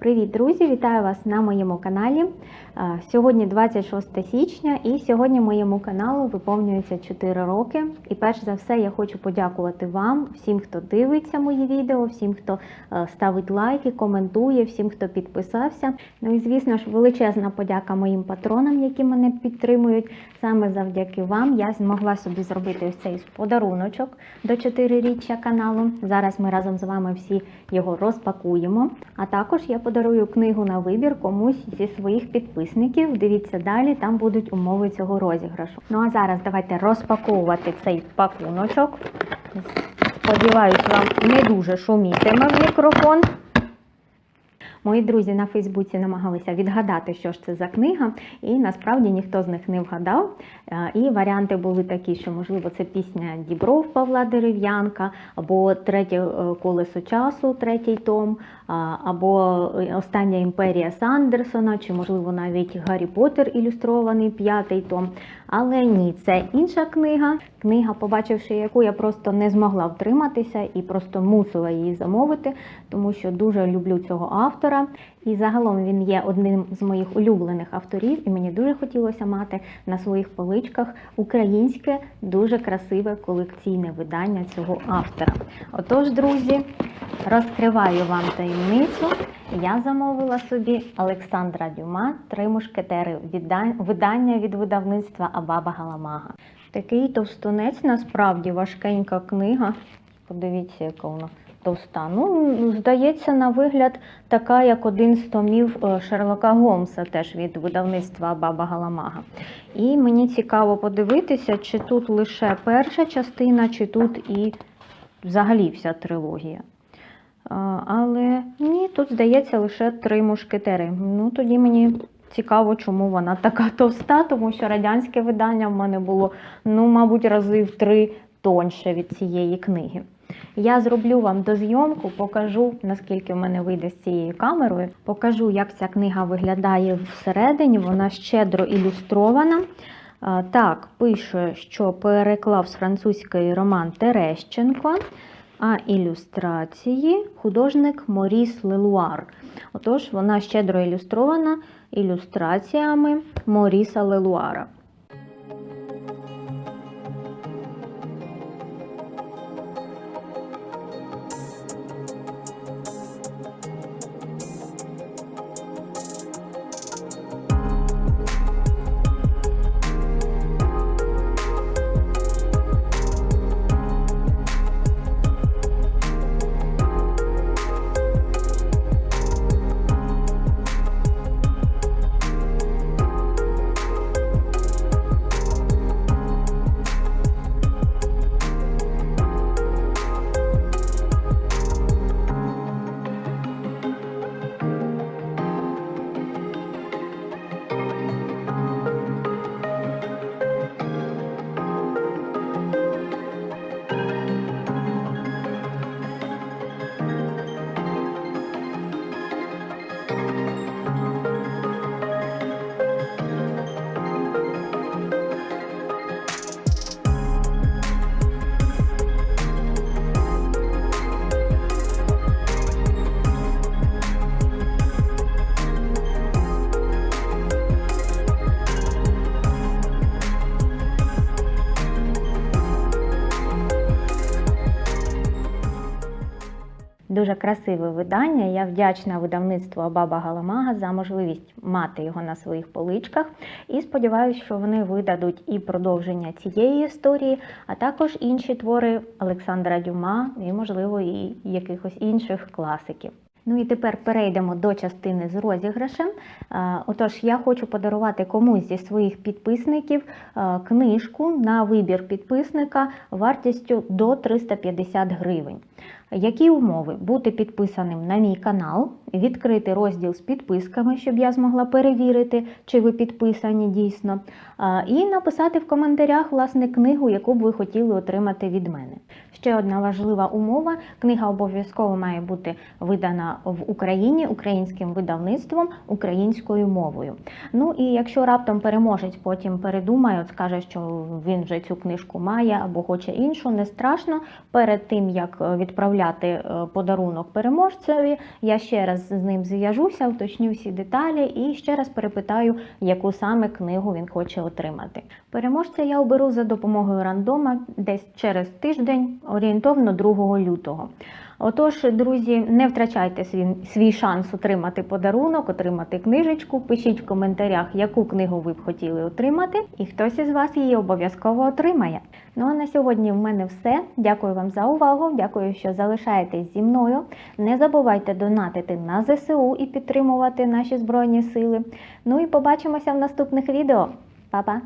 Привіт, друзі! Вітаю вас на моєму каналі. Е, Сьогодні 26 січня, і сьогодні моєму каналу виповнюється 4 роки. І перш за все я хочу подякувати вам, всім, хто дивиться мої відео, всім, хто е, ставить лайки, коментує, всім, хто підписався. Ну і звісно ж, величезна подяка моїм патронам, які мене підтримують. Саме завдяки вам я змогла собі зробити ось цей подаруночок до 4-річчя каналу. Зараз ми разом з вами всі його розпакуємо. А також я подарую книгу на вибір комусь зі своїх підписників. Дивіться далі, там будуть умови цього розіграшу. Ну а зараз давайте розпаковувати цей пакуночок. Сподіваюсь, вам не дуже шумітиме мікрофон. Мої друзі на Фейсбуці намагалися відгадати, що ж це за книга, і насправді ніхто з них не вгадав. Е, І варіанти були такі, що, можливо, це пісня Дібров Павла Дерев'янка, або третє е, колесо часу, третій том, або Остання імперія Сандерсона, чи, можливо, навіть Гаррі Поттер ілюстрований п'ятий том. Але ні, це інша книга. Книга, побачивши яку я просто не змогла втриматися і просто мусила її замовити, тому що дуже люблю цього автора. І загалом він є одним з моїх улюблених авторів, і мені дуже хотілося мати на своїх поличках українське, дуже красиве колекційне видання цього автора. Отож, друзі, розкриваю вам таємницю. Я замовила собі Олександра Дюма Три мушкетери видання від видавництва Абаба Галамага. Такий товстунець, насправді важкенька книга. Подивіться, яка вона товста. Ну, здається, на вигляд така, як один з томів е, Шерлока Голмса, теж від видавництва Баба Галамага. І мені цікаво подивитися, чи тут лише перша частина, чи тут і взагалі вся трилогія. Але ні, тут здається лише три мушкетери. Ну тоді мені цікаво, чому вона така товста, тому що радянське видання в мене було, ну, мабуть, рази в три тоньше від цієї книги. Я зроблю вам дозйомку, покажу, наскільки в мене вийде з цією камерою. Покажу, як ця книга виглядає всередині. Вона щедро ілюстрована. Так, пише, що переклав з французької роман Терещенко, а ілюстрації художник Моріс Лелуар. Отож, вона щедро ілюстрована ілюстраціями Моріса Лелуара. Дуже красиве видання. Я вдячна видавництву Абаба Галамага за можливість мати його на своїх поличках. І сподіваюся, що вони видадуть і продовження цієї історії, а також інші твори Олександра Дюма і, можливо, і якихось інших класиків. Ну і тепер перейдемо до частини з розіграшем. Е, Отож, я хочу подарувати комусь зі своїх підписників е, книжку на вибір підписника вартістю до 350 гривень. Які умови? Бути підписаним на мій канал, відкрити розділ з підписками, щоб я змогла перевірити, чи ви підписані дійсно, і написати в коментарях власне книгу, яку б ви хотіли отримати від мене. Ще одна важлива умова: книга обов'язково має бути видана в Україні українським видавництвом українською мовою. Ну і якщо раптом переможець потім передумає, скаже, що він вже цю книжку має або хоче іншу, не страшно. Перед тим як відправляти відправляти е, подарунок переможцеві, я ще раз з ним зв'яжуся, уточню всі деталі і ще раз перепитаю, яку саме книгу він хоче отримати. Переможця я оберу за допомогою рандома десь через тиждень, орієнтовно 2 лютого. Отож, друзі, не втрачайте свій, свій шанс отримати подарунок, отримати книжечку. Пишіть в коментарях, яку книгу ви б хотіли отримати, і хтось із вас її обов'язково отримає. Ну а на сьогодні в мене все. Дякую вам за увагу. Дякую, що залишаєтесь зі мною. Не забувайте донатити на ЗСУ і підтримувати наші збройні сили. Ну і побачимося в наступних відео. Па-па!